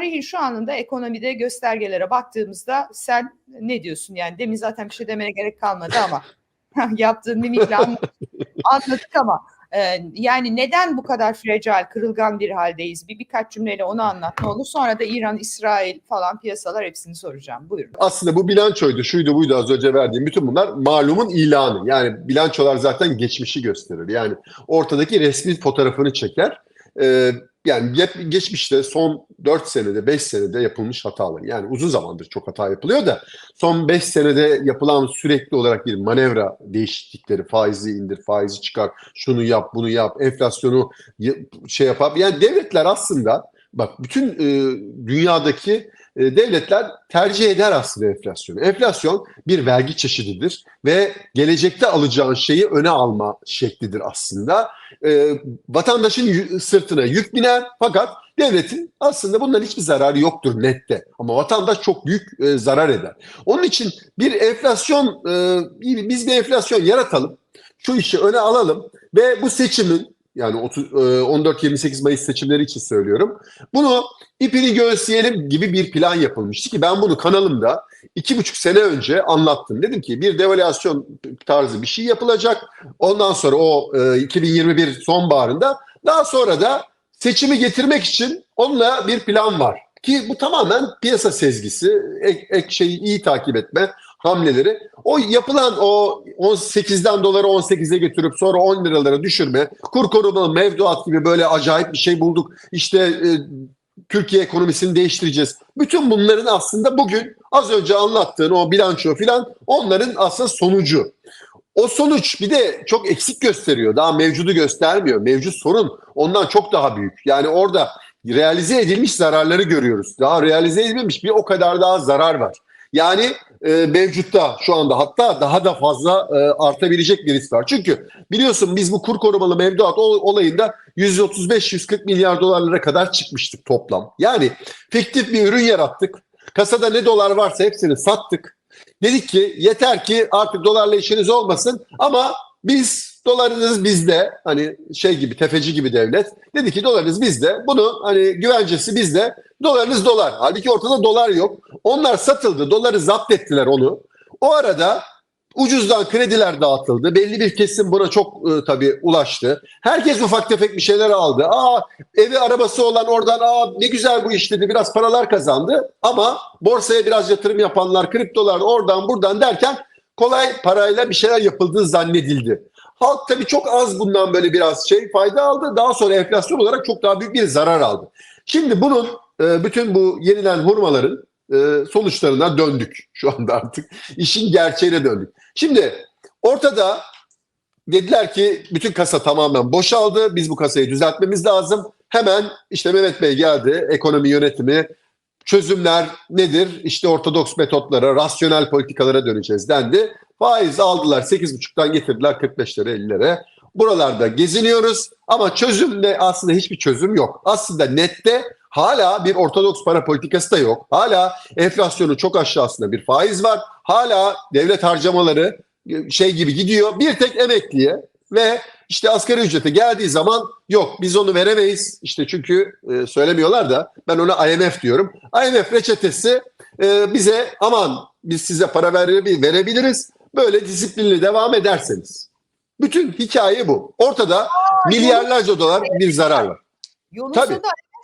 tarihin şu anında ekonomide göstergelere baktığımızda sen ne diyorsun? Yani demin zaten bir şey demene gerek kalmadı ama yaptığın mimikle anladık ama e, yani neden bu kadar fragile, kırılgan bir haldeyiz? Bir birkaç cümleyle onu anlat ne olur. Sonra da İran, İsrail falan piyasalar hepsini soracağım. Buyurun. Aslında bu bilançoydu, şuydu buydu az önce verdiğim bütün bunlar malumun ilanı. Yani bilançolar zaten geçmişi gösterir. Yani ortadaki resmi fotoğrafını çeker. Ee, yani ge- geçmişte son 4 senede 5 senede yapılmış hatalar. Yani uzun zamandır çok hata yapılıyor da son 5 senede yapılan sürekli olarak bir manevra değişiklikleri faizi indir, faizi çıkar, şunu yap, bunu yap, enflasyonu şey yap. Yani devletler aslında bak bütün e, dünyadaki e, devletler tercih eder aslında enflasyonu. Enflasyon bir vergi çeşididir ve gelecekte alacağın şeyi öne alma şeklidir aslında. E, vatandaşın sırtına yük biner fakat devletin aslında bundan hiçbir zararı yoktur nette. Ama vatandaş çok büyük e, zarar eder. Onun için bir enflasyon, e, biz bir enflasyon yaratalım, şu işi öne alalım ve bu seçimin yani 30, e, 14-28 Mayıs seçimleri için söylüyorum. Bunu ipini göğüsleyelim gibi bir plan yapılmıştı ki ben bunu kanalımda iki buçuk sene önce anlattım. Dedim ki bir devalüasyon tarzı bir şey yapılacak. Ondan sonra o e, 2021 sonbaharında daha sonra da seçimi getirmek için onunla bir plan var. Ki bu tamamen piyasa sezgisi, ek, ek şeyi iyi takip etme hamleleri. O yapılan o 18'den doları 18'e götürüp sonra 10 liralara düşürme, kur korumalı mevduat gibi böyle acayip bir şey bulduk. İşte e, Türkiye ekonomisini değiştireceğiz. Bütün bunların aslında bugün az önce anlattığın o bilanço filan onların aslında sonucu. O sonuç bir de çok eksik gösteriyor. Daha mevcudu göstermiyor. Mevcut sorun ondan çok daha büyük. Yani orada realize edilmiş zararları görüyoruz. Daha realize edilmemiş bir o kadar daha zarar var. Yani e, mevcutta şu anda hatta daha da fazla e, artabilecek bir risk var. Çünkü biliyorsun biz bu kur korumalı mevduat ol- olayında 135-140 milyar dolarlara kadar çıkmıştık toplam. Yani fiktif bir ürün yarattık. Kasada ne dolar varsa hepsini sattık. Dedik ki yeter ki artık dolarla işiniz olmasın ama biz dolarınız bizde hani şey gibi tefeci gibi devlet. Dedi ki dolarınız bizde bunu hani güvencesi bizde. Dolarınız dolar. Halbuki ortada dolar yok. Onlar satıldı doları zapt ettiler onu. O arada ucuzdan krediler dağıtıldı. Belli bir kesim buna çok e, tabii ulaştı. Herkes ufak tefek bir şeyler aldı. Aa evi arabası olan oradan aa ne güzel bu iş dedi biraz paralar kazandı. Ama borsaya biraz yatırım yapanlar kriptolar oradan buradan derken kolay parayla bir şeyler yapıldığı zannedildi. Halk tabii çok az bundan böyle biraz şey fayda aldı. Daha sonra enflasyon olarak çok daha büyük bir zarar aldı. Şimdi bunun e, bütün bu yenilen hurmaların e, sonuçlarına döndük şu anda artık. İşin gerçeğine döndük. Şimdi ortada dediler ki bütün kasa tamamen boşaldı. Biz bu kasayı düzeltmemiz lazım. Hemen işte Mehmet Bey geldi. Ekonomi yönetimi çözümler nedir? İşte ortodoks metotlara, rasyonel politikalara döneceğiz dendi. Faiz aldılar 8,5'tan getirdiler 45'lere 50'lere. Buralarda geziniyoruz ama çözümde aslında hiçbir çözüm yok. Aslında nette hala bir ortodoks para politikası da yok. Hala enflasyonu çok aşağısında bir faiz var. Hala devlet harcamaları şey gibi gidiyor. Bir tek emekliye ve işte asgari ücrete geldiği zaman yok biz onu veremeyiz. İşte çünkü e, söylemiyorlar da ben ona IMF diyorum. IMF reçetesi e, bize aman biz size para vere- verebiliriz. Böyle disiplinli devam ederseniz. Bütün hikaye bu. Ortada milyarlarca dolar bir zarar var. Yolun Tabii. hedef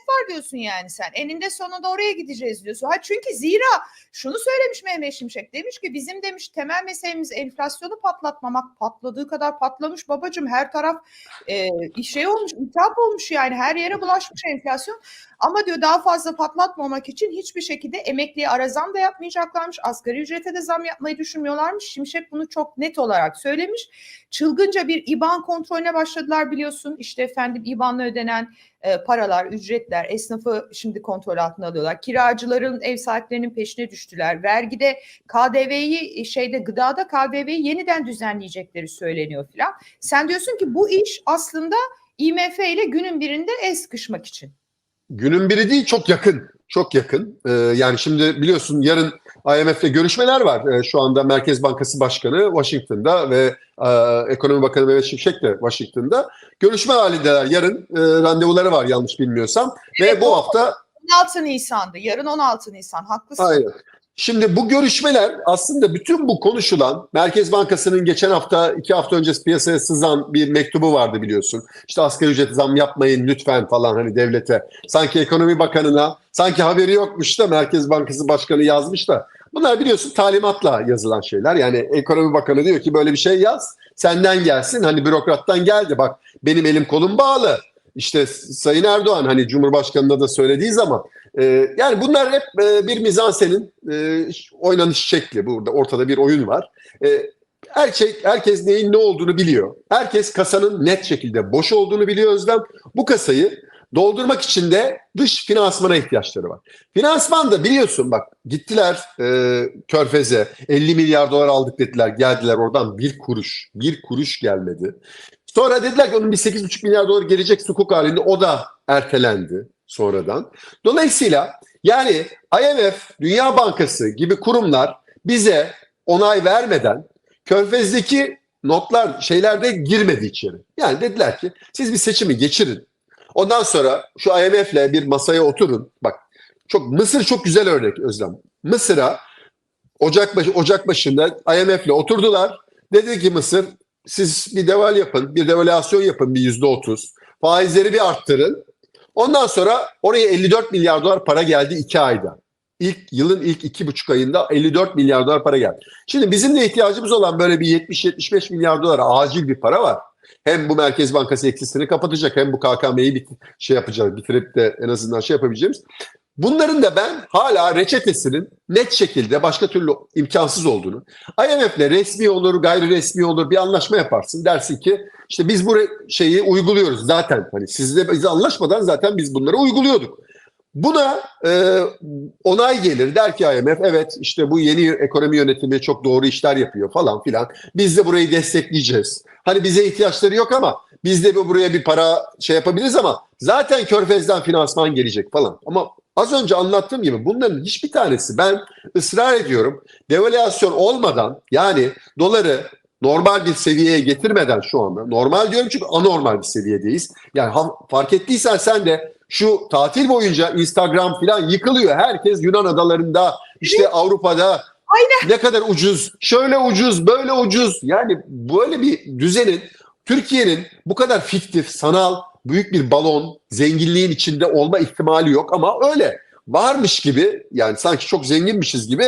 var diyorsun yani sen. Eninde sonunda oraya gideceğiz diyorsun. Ha çünkü zira şunu söylemiş Mehmet Şimşek. Demiş ki bizim demiş temel meselemiz enflasyonu patlatmamak. Patladığı kadar patlamış babacığım. Her taraf e, şey olmuş, iltihap olmuş yani. Her yere bulaşmış enflasyon. Ama diyor daha fazla patlatmamak için hiçbir şekilde emekliye ara zam da yapmayacaklarmış. Asgari ücrete de zam yapmayı düşünmüyorlarmış. Şimşek bunu çok net olarak söylemiş. Çılgınca bir IBAN kontrolüne başladılar biliyorsun. İşte efendim IBAN'la ödenen e, paralar, ücretler, esnafı şimdi kontrol altına alıyorlar. Kiracıların, ev sahiplerinin peşine düştüler. Vergide KDV'yi şeyde gıdada KDV'yi yeniden düzenleyecekleri söyleniyor filan. Sen diyorsun ki bu iş aslında IMF ile günün birinde el sıkışmak için. Günün biri değil çok yakın. Çok yakın. Ee, yani şimdi biliyorsun yarın IMF'le görüşmeler var. Ee, şu anda Merkez Bankası Başkanı Washington'da ve e, Ekonomi Bakanı Mehmet Şimşek de Washington'da. Görüşme halindeler. Yarın e, randevuları var yanlış bilmiyorsam. Evet, ve bu o- hafta 16 Nisan'dı. Yarın 16 Nisan. Haklısın. Aynen. Şimdi bu görüşmeler aslında bütün bu konuşulan Merkez Bankası'nın geçen hafta iki hafta önce piyasaya sızan bir mektubu vardı biliyorsun. İşte asgari ücret zam yapmayın lütfen falan hani devlete. Sanki ekonomi bakanına sanki haberi yokmuş da Merkez Bankası Başkanı yazmış da. Bunlar biliyorsun talimatla yazılan şeyler. Yani ekonomi bakanı diyor ki böyle bir şey yaz. Senden gelsin hani bürokrattan geldi bak benim elim kolum bağlı. İşte Sayın Erdoğan hani Cumhurbaşkanı'na da söylediği zaman ee, yani bunlar hep e, bir mizansenin e, oynanış şekli. Burada ortada bir oyun var. E, her şey, herkes neyin ne olduğunu biliyor. Herkes kasanın net şekilde boş olduğunu biliyor Özlem. Bu kasayı doldurmak için de dış finansmana ihtiyaçları var. Finansman da biliyorsun bak gittiler e, Körfez'e 50 milyar dolar aldık dediler. Geldiler oradan bir kuruş, bir kuruş gelmedi. Sonra dediler ki onun bir 8,5 milyar dolar gelecek sukuk halinde o da ertelendi sonradan. Dolayısıyla yani IMF, Dünya Bankası gibi kurumlar bize onay vermeden Körfez'deki notlar şeylerde girmedi içeri. Yani dediler ki siz bir seçimi geçirin. Ondan sonra şu IMF'le bir masaya oturun. Bak çok Mısır çok güzel örnek Özlem. Mısır'a Ocak başı Ocak başında IMF'le oturdular. Dedi ki Mısır siz bir deval yapın, bir devalüasyon yapın bir yüzde otuz. Faizleri bir arttırın. Ondan sonra oraya 54 milyar dolar para geldi iki ayda. İlk yılın ilk iki buçuk ayında 54 milyar dolar para geldi. Şimdi bizim de ihtiyacımız olan böyle bir 70-75 milyar dolar acil bir para var. Hem bu Merkez Bankası eksisini kapatacak hem bu KKM'yi bit şey yapacağız, bitirip de en azından şey yapabileceğimiz. Bunların da ben hala reçetesinin net şekilde başka türlü imkansız olduğunu, IMF'le resmi olur, gayri resmi olur bir anlaşma yaparsın. Dersin ki işte biz bu şeyi uyguluyoruz zaten. Hani sizle biz anlaşmadan zaten biz bunları uyguluyorduk. Buna e, onay gelir der ki IMF evet işte bu yeni ekonomi yönetimi çok doğru işler yapıyor falan filan. Biz de burayı destekleyeceğiz. Hani bize ihtiyaçları yok ama biz de buraya bir para şey yapabiliriz ama zaten Körfez'den finansman gelecek falan. Ama az önce anlattığım gibi bunların hiçbir tanesi ben ısrar ediyorum devalüasyon olmadan yani doları normal bir seviyeye getirmeden şu anda normal diyorum çünkü anormal bir seviyedeyiz. Yani fark ettiysen sen de şu tatil boyunca Instagram falan yıkılıyor. Herkes Yunan adalarında işte Avrupa'da Aynen. ne kadar ucuz, şöyle ucuz, böyle ucuz. Yani böyle bir düzenin Türkiye'nin bu kadar fiktif, sanal, büyük bir balon, zenginliğin içinde olma ihtimali yok ama öyle. Varmış gibi yani sanki çok zenginmişiz gibi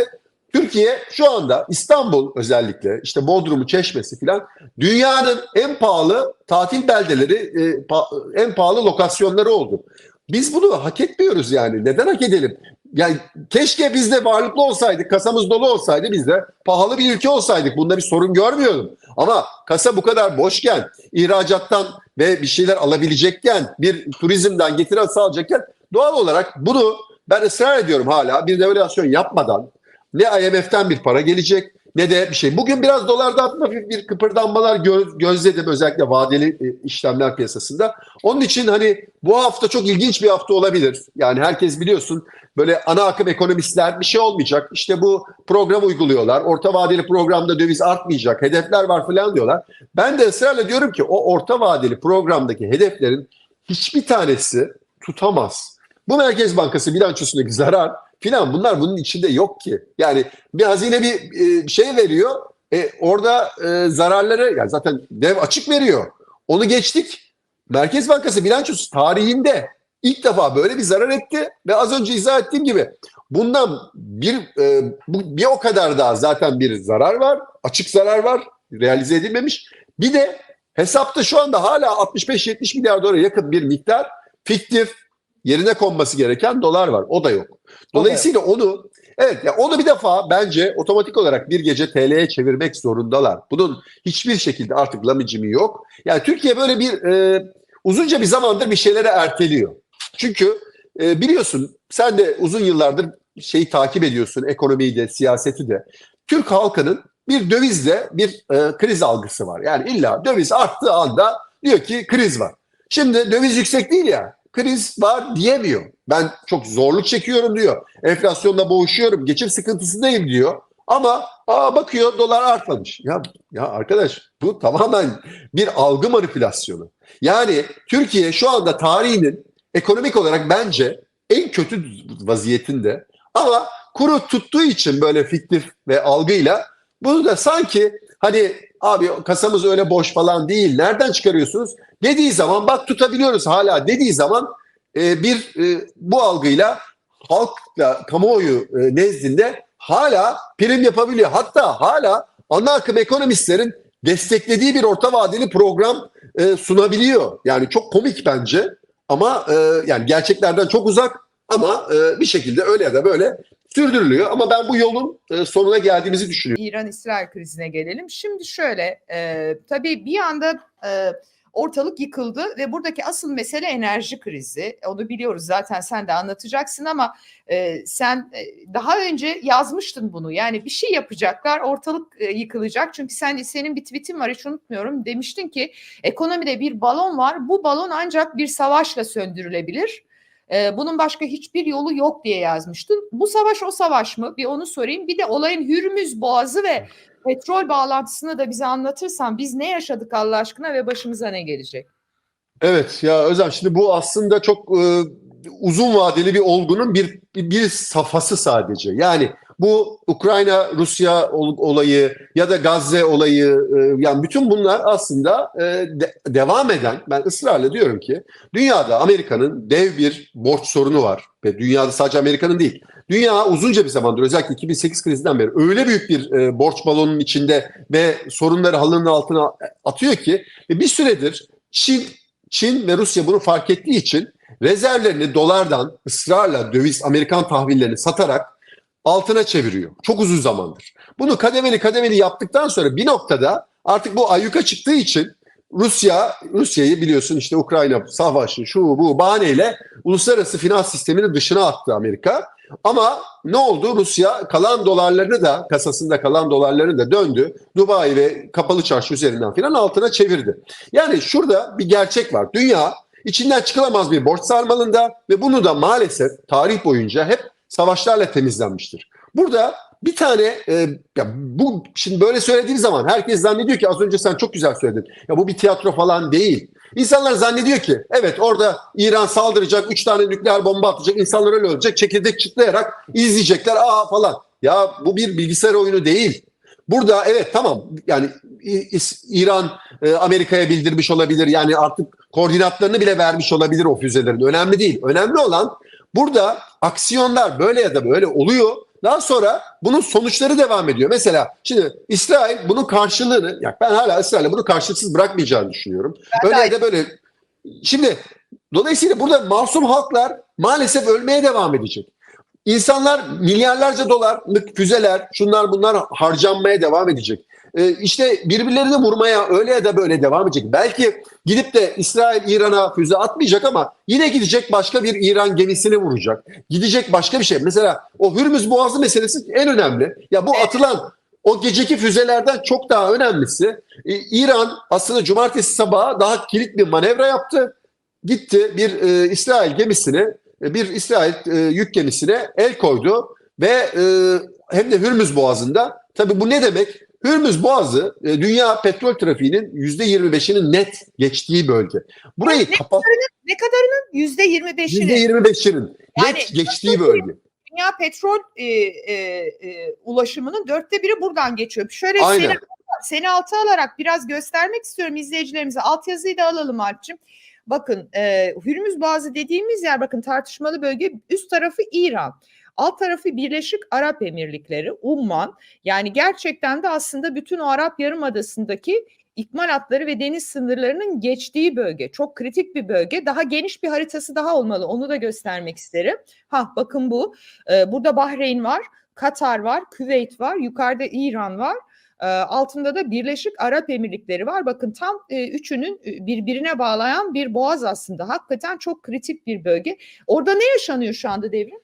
Türkiye şu anda İstanbul özellikle işte Bodrum'u, Çeşme'si falan dünyanın en pahalı tatil beldeleri, e, en pahalı lokasyonları oldu. Biz bunu hak etmiyoruz yani. Neden hak edelim? Yani keşke biz de varlıklı olsaydık, kasamız dolu olsaydı biz de pahalı bir ülke olsaydık. Bunda bir sorun görmüyordum. Ama kasa bu kadar boşken, ihracattan ve bir şeyler alabilecekken, bir turizmden getiri sağlayacakken doğal olarak bunu ben ısrar ediyorum hala. Bir devalüasyon yapmadan ne IMF'den bir para gelecek ne de bir şey. Bugün biraz dolarda hafif bir kıpırdanmalar gö- gözledim özellikle vadeli e, işlemler piyasasında. Onun için hani bu hafta çok ilginç bir hafta olabilir. Yani herkes biliyorsun böyle ana akım ekonomistler bir şey olmayacak. İşte bu program uyguluyorlar. Orta vadeli programda döviz artmayacak. Hedefler var falan diyorlar. Ben de ısrarla diyorum ki o orta vadeli programdaki hedeflerin hiçbir tanesi tutamaz. Bu Merkez Bankası bilançosundaki zarar filan bunlar bunun içinde yok ki. Yani bir hazine bir e, şey veriyor. E, orada e, zararları yani zaten dev açık veriyor. Onu geçtik. Merkez Bankası bilançosu tarihinde ilk defa böyle bir zarar etti ve az önce izah ettiğim gibi bundan bir e, bu, bir o kadar daha zaten bir zarar var. Açık zarar var. Realize edilmemiş. Bir de hesapta şu anda hala 65-70 milyar dolara yakın bir miktar fiktif yerine konması gereken dolar var. O da yok. Dolayısıyla onu evet ya onu bir defa bence otomatik olarak bir gece TL'ye çevirmek zorundalar. Bunun hiçbir şekilde artık lamicimi yok. Yani Türkiye böyle bir e, uzunca bir zamandır bir şeyleri erteliyor. Çünkü e, biliyorsun sen de uzun yıllardır şeyi takip ediyorsun ekonomiyi de siyaseti de. Türk halkının bir dövizle bir e, kriz algısı var. Yani illa döviz arttığı anda diyor ki kriz var. Şimdi döviz yüksek değil ya kriz var diyemiyor. Ben çok zorluk çekiyorum diyor. Enflasyonla boğuşuyorum, geçim sıkıntısındayım diyor. Ama aa bakıyor dolar artmamış. Ya ya arkadaş bu tamamen bir algı manipülasyonu. Yani Türkiye şu anda tarihinin ekonomik olarak bence en kötü vaziyetinde. Ama kuru tuttuğu için böyle fiktif ve algıyla bunu da sanki hani abi kasamız öyle boş falan değil. Nereden çıkarıyorsunuz? Dediği zaman bak tutabiliyoruz hala dediği zaman e, bir e, bu algıyla halkla kamuoyu e, nezdinde hala prim yapabiliyor. Hatta hala ana akım ekonomistlerin desteklediği bir orta vadeli program e, sunabiliyor. Yani çok komik bence ama e, yani gerçeklerden çok uzak ama e, bir şekilde öyle ya da böyle sürdürülüyor. Ama ben bu yolun e, sonuna geldiğimizi düşünüyorum. İran-İsrail krizine gelelim. Şimdi şöyle, e, tabii bir anda e, ortalık yıkıldı ve buradaki asıl mesele enerji krizi. Onu biliyoruz zaten sen de anlatacaksın ama e, sen e, daha önce yazmıştın bunu. Yani bir şey yapacaklar, ortalık e, yıkılacak. Çünkü sen senin bir tweetin var hiç unutmuyorum. Demiştin ki ekonomide bir balon var. Bu balon ancak bir savaşla söndürülebilir. E, bunun başka hiçbir yolu yok diye yazmıştın. Bu savaş o savaş mı? Bir onu sorayım. Bir de olayın Hürmüz Boğazı ve petrol bağlantısını da bize anlatırsan biz ne yaşadık Allah aşkına ve başımıza ne gelecek? Evet ya Özlem şimdi bu aslında çok e, uzun vadeli bir olgunun bir, bir safhası sadece. Yani bu Ukrayna Rusya ol- olayı ya da Gazze olayı e, yani bütün bunlar aslında e, de- devam eden ben ısrarla diyorum ki dünyada Amerika'nın dev bir borç sorunu var ve dünyada sadece Amerika'nın değil. Dünya uzunca bir zamandır özellikle 2008 krizinden beri öyle büyük bir e, borç balonunun içinde ve sorunları halının altına atıyor ki bir süredir Çin Çin ve Rusya bunu fark ettiği için rezervlerini dolardan ısrarla döviz Amerikan tahvillerini satarak altına çeviriyor. Çok uzun zamandır. Bunu kademeli kademeli yaptıktan sonra bir noktada artık bu ayyuka çıktığı için Rusya, Rusya'yı biliyorsun işte Ukrayna savaşı şu bu bahaneyle uluslararası finans sisteminin dışına attı Amerika. Ama ne oldu? Rusya kalan dolarlarını da kasasında kalan dolarlarını da döndü. Dubai ve kapalı çarşı üzerinden filan altına çevirdi. Yani şurada bir gerçek var. Dünya içinden çıkılamaz bir borç sarmalında ve bunu da maalesef tarih boyunca hep savaşlarla temizlenmiştir. Burada bir tane e, ya bu şimdi böyle söylediğim zaman herkes zannediyor ki az önce sen çok güzel söyledin. Ya bu bir tiyatro falan değil. İnsanlar zannediyor ki evet orada İran saldıracak, üç tane nükleer bomba atacak, insanlar öyle ölecek, çekirdek çıtlayarak izleyecekler aa falan. Ya bu bir bilgisayar oyunu değil. Burada evet tamam yani İran e, Amerika'ya bildirmiş olabilir. Yani artık koordinatlarını bile vermiş olabilir o füzelerin. Önemli değil. Önemli olan burada aksiyonlar böyle ya da böyle oluyor. Daha sonra bunun sonuçları devam ediyor. Mesela şimdi İsrail bunun karşılığını, ya ben hala İsrail'e bunu karşılıksız bırakmayacağını düşünüyorum. Ben de Öyle ya da böyle. Şimdi dolayısıyla burada masum halklar maalesef ölmeye devam edecek. İnsanlar milyarlarca dolarlık füzeler, şunlar bunlar harcanmaya devam edecek. Ee, işte birbirlerini vurmaya öyle ya da böyle devam edecek. Belki gidip de İsrail İran'a füze atmayacak ama yine gidecek başka bir İran gemisini vuracak. Gidecek başka bir şey. Mesela o Hürmüz Boğazı meselesi en önemli. Ya bu atılan o geceki füzelerden çok daha önemlisi e, İran aslında cumartesi sabahı daha kilit bir manevra yaptı. Gitti bir e, İsrail gemisini e, bir İsrail e, yük gemisine el koydu ve e, hem de Hürmüz Boğazı'nda tabii bu ne demek? Hürmüz Boğazı e, dünya petrol trafiğinin %25'inin net geçtiği bölge. Burayı Ne kapat Ne kadarının? Yüzde yirmi beşini. %25'inin Yani net geçtiği bölge. Dünya petrol e, e, e, ulaşımının dörtte biri buradan geçiyor. Şöyle Aynen. seni, seni altı alarak biraz göstermek istiyorum izleyicilerimize. Altyazıyı da alalım Alp'cim. Bakın e, Hürmüz Boğazı dediğimiz yer bakın tartışmalı bölge üst tarafı İran. Alt tarafı Birleşik Arap Emirlikleri, Umman. Yani gerçekten de aslında bütün o Arap Yarımadası'ndaki ikmal hatları ve deniz sınırlarının geçtiği bölge. Çok kritik bir bölge. Daha geniş bir haritası daha olmalı. Onu da göstermek isterim. Ha bakın bu. Ee, burada Bahreyn var, Katar var, Küveyt var, yukarıda İran var. Ee, altında da Birleşik Arap Emirlikleri var. Bakın tam e, üçünün e, birbirine bağlayan bir boğaz aslında. Hakikaten çok kritik bir bölge. Orada ne yaşanıyor şu anda devrim?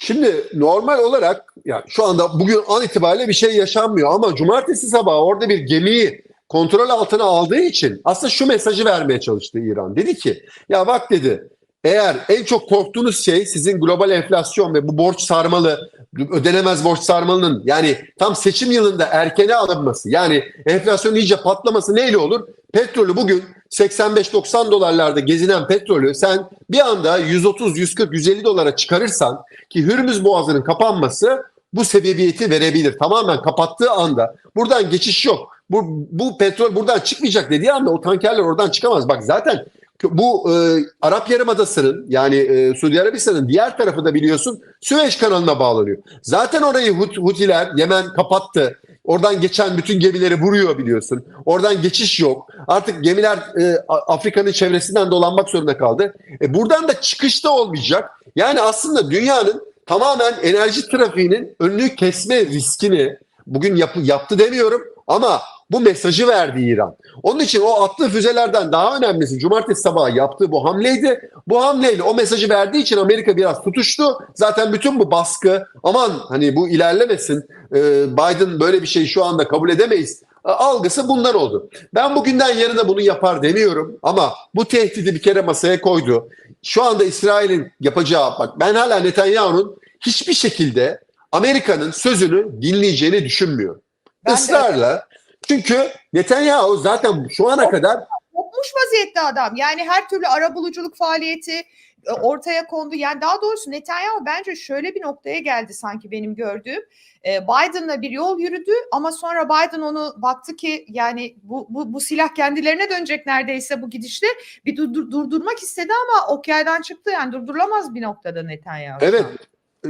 Şimdi normal olarak ya şu anda bugün an itibariyle bir şey yaşanmıyor ama cumartesi sabahı orada bir gemiyi kontrol altına aldığı için aslında şu mesajı vermeye çalıştı İran. Dedi ki ya bak dedi eğer en çok korktuğunuz şey sizin global enflasyon ve bu borç sarmalı ödenemez borç sarmalının yani tam seçim yılında erkene alınması yani enflasyonun iyice patlaması neyle olur? Petrolü bugün 85-90 dolarlarda gezinen petrolü sen bir anda 130, 140, 150 dolara çıkarırsan ki Hürmüz Boğazı'nın kapanması bu sebebiyeti verebilir. Tamamen kapattığı anda buradan geçiş yok. Bu, bu petrol buradan çıkmayacak dediği anda o tankerler oradan çıkamaz. Bak zaten bu e, Arap Yarımadası'nın yani e, Suudi Arabistan'ın diğer tarafı da biliyorsun Süveyş kanalına bağlanıyor. Zaten orayı Hut, Hutiler Yemen kapattı. Oradan geçen bütün gemileri vuruyor biliyorsun. Oradan geçiş yok. Artık gemiler e, Afrika'nın çevresinden dolanmak zorunda kaldı. E, buradan da çıkış da olmayacak. Yani aslında dünyanın tamamen enerji trafiğinin önünü kesme riskini bugün yapı, yaptı demiyorum ama bu mesajı verdi İran. Onun için o attığı füzelerden daha önemlisi cumartesi sabahı yaptığı bu hamleydi. Bu hamleyle o mesajı verdiği için Amerika biraz tutuştu. Zaten bütün bu baskı aman hani bu ilerlemesin e, Biden böyle bir şey şu anda kabul edemeyiz e, algısı bundan oldu. Ben bugünden yarına bunu yapar demiyorum ama bu tehdidi bir kere masaya koydu. Şu anda İsrail'in yapacağı bak ben hala Netanyahu'nun hiçbir şekilde Amerika'nın sözünü dinleyeceğini düşünmüyorum. Ben de- Israrla. Çünkü Netanyahu zaten şu ana kadar kopmuş vaziyette adam. Yani her türlü arabuluculuk faaliyeti e, ortaya kondu. Yani daha doğrusu Netanyahu bence şöyle bir noktaya geldi sanki benim gördüğüm. E, Biden'la bir yol yürüdü ama sonra Biden onu baktı ki yani bu, bu, bu silah kendilerine dönecek neredeyse bu gidişle bir dur- durdurmak istedi ama ok yaydan çıktı yani durdurulamaz bir noktada Netanyahu. Evet.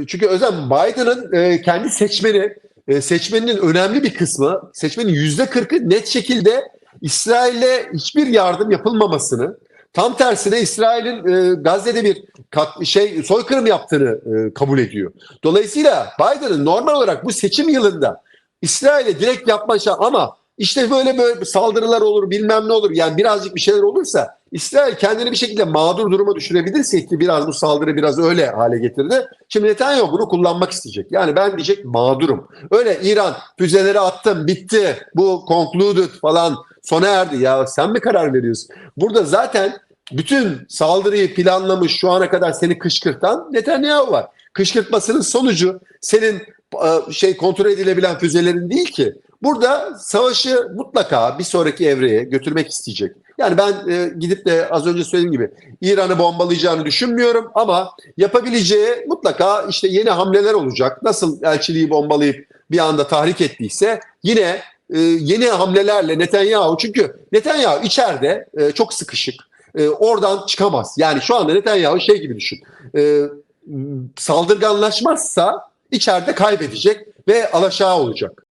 Çünkü Özlem Biden'ın e, kendi seçmeni, e, seçmeninin önemli bir kısmı, seçmenin yüzde kırkı net şekilde İsrail'e hiçbir yardım yapılmamasını, tam tersine İsrail'in e, Gazze'de bir kat, şey soykırım yaptığını e, kabul ediyor. Dolayısıyla Biden'ın normal olarak bu seçim yılında İsrail'e direkt yapma şa- ama işte böyle böyle saldırılar olur bilmem ne olur yani birazcık bir şeyler olursa İsrail kendini bir şekilde mağdur duruma düşürebilirse ki biraz bu saldırı biraz öyle hale getirdi. Şimdi Netanyahu bunu kullanmak isteyecek. Yani ben diyecek mağdurum. Öyle İran füzeleri attım bitti bu concluded falan sona erdi. Ya sen mi karar veriyorsun? Burada zaten bütün saldırıyı planlamış şu ana kadar seni kışkırtan Netanyahu var. Kışkırtmasının sonucu senin e, şey kontrol edilebilen füzelerin değil ki. Burada savaşı mutlaka bir sonraki evreye götürmek isteyecek. Yani ben e, gidip de az önce söylediğim gibi İran'ı bombalayacağını düşünmüyorum ama yapabileceği mutlaka işte yeni hamleler olacak. Nasıl elçiliği bombalayıp bir anda tahrik ettiyse yine e, yeni hamlelerle Netanyahu çünkü Netanyahu içeride e, çok sıkışık. E, oradan çıkamaz. Yani şu anda Netanyahu şey gibi düşün. E, saldırganlaşmazsa içeride kaybedecek ve alaşağı olacak.